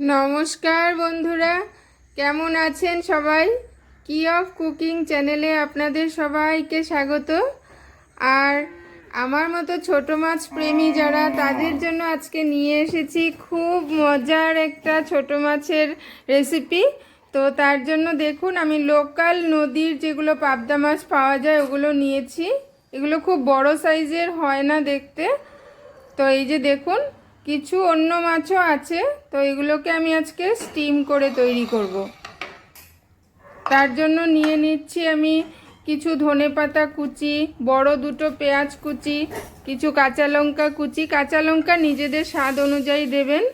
নমস্কার বন্ধুরা, কেমন আছেন সবাই? কি অফ কুকিং চ্যানেলে আপনাদের সবাইকে স্বাগত। আর আমার মতো ছোট মাছ প্রেমী যারা, তাদের জন্য আজকে নিয়ে এসেছি খুব মজার একটা ছোট মাছের রেসিপি তো তার জন্য দেখুন, আমি লোকাল নদীর যেগুলো পাবদা মাছ পাওয়া যায়, ওগুলো নিয়েছি। এগুলো খুব বড় সাইজের হয় না দেখতে। তো এই যে দেখুন কিছু অন্য মাছও আছে, তো এগুলোকে আমি আজকে স্টিম করে তৈরি করব। তার জন্য নিয়ে নিচ্ছি আমি কিছু ধনেপাতা কুচি, বড় দুটো পেঁয়াজ কুচি, কিছু কাঁচা লঙ্কা কুচি। কাঁচা লঙ্কা নিজেদের স্বাদ অনুযায়ী দেবেন।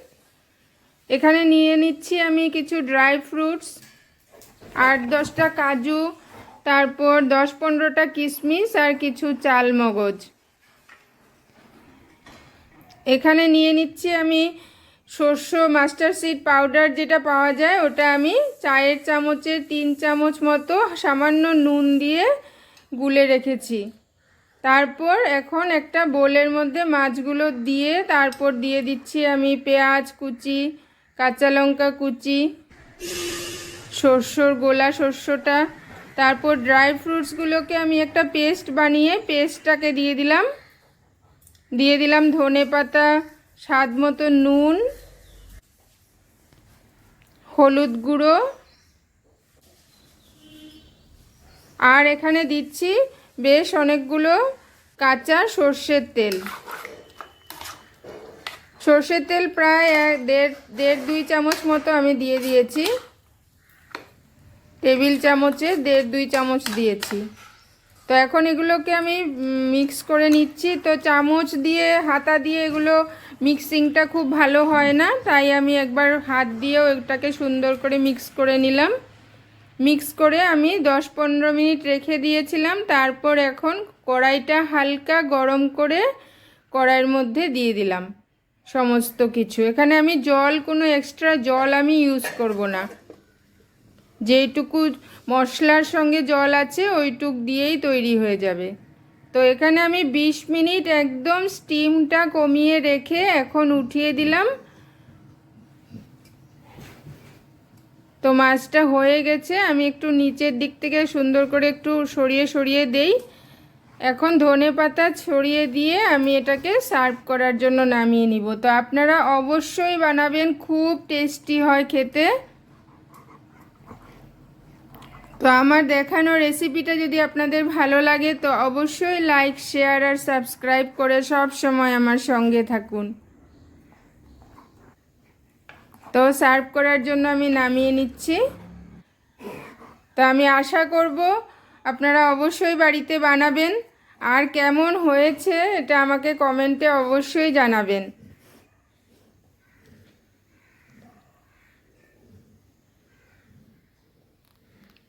এখানে নিয়ে নিচ্ছি আমি কিছু ড্রাই ফ্রুটস আট দশটা কাজু, তারপর দশ পনেরোটা কিশমিশ আর কিছু চাল মগজ এখানে নিয়ে নিচ্ছি আমি শস্য মাস্টার সিড পাউডার যেটা পাওয়া যায়, ওটা আমি চায়ের চামচের তিন চামচ মতো সামান্য নুন দিয়ে গুলে রেখেছি। তারপর এখন একটা বোলের মধ্যে মাছগুলো দিয়ে তারপর দিয়ে দিচ্ছি আমি পেঁয়াজ কুচি, কাঁচা লঙ্কা কুচি শস্যর গোলা শস্যটা তারপর ড্রাই ফ্রুটসগুলোকে আমি একটা পেস্ট বানিয়ে পেস্টটাকে দিয়ে দিলাম। দিয়ে দিলাম ধনে পাতা, স্বাদ মতো নুন, হলুদ গুঁড়ো। আর এখানে দিচ্ছি বেশ অনেকগুলো কাঁচা সর্ষের তেল। সর্ষের তেল প্রায় এক, দেড় দেড়, দুই চামচ মতো আমি দিয়ে দিয়েছি। টেবিল চামচে দেড়, দুই চামচ দিয়েছি। তো এখন এগুলোকে আমি মিক্স করে নিচ্ছি। তো চামচ দিয়ে, হাতা দিয়ে এগুলো মিক্সিংটা খুব ভালো হয় না, তাই আমি একবার হাত দিয়েও এটাকে সুন্দর করে মিক্স করে নিলাম। মিক্স করে আমি দশ পনেরো মিনিট রেখে দিয়েছিলাম। তারপর এখন কড়াইটা হালকা গরম করে কড়াইয়ের মধ্যে দিয়ে দিলাম সমস্ত কিছু। এখানে আমি জল, কোনো এক্সট্রা জল আমি ইউজ করব না। যেইটুকু মশলার সঙ্গে জল আছে, ওইটুক দিয়েই তৈরি হয়ে যাবে। তো এখানে আমি ২০ মিনিট একদম স্টিমটা কমিয়ে রেখে এখন উঠিয়ে দিলাম। তো মাছটা হয়ে গেছে, আমি একটু নিচের দিক থেকে সুন্দর করে একটু সরিয়ে সরিয়ে দেই। এখন ধনে পাতা ছড়িয়ে দিয়ে আমি এটাকে সার্ভ করার জন্য নামিয়ে নিব। তো আপনারা অবশ্যই বানাবেন, খুব টেস্টি হয় খেতে। তো আমার দেখানো রেসিপিটা যদি আপনাদের ভালো লাগে, তো অবশ্যই লাইক শেয়ার আর সাবস্ক্রাইব করে সব সময় আমার সঙ্গে থাকুন। তো সার্ভ করার জন্য আমি নামিয়ে নিচ্ছি। তো আমি আশা করব আপনারা অবশ্যই বাড়িতে বানাবেন। আর কেমন হয়েছে এটা আমাকে কমেন্টে অবশ্যই জানাবেন।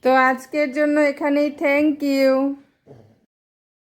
তো আজকের জন্য এখানেই থ্যাংক ইউ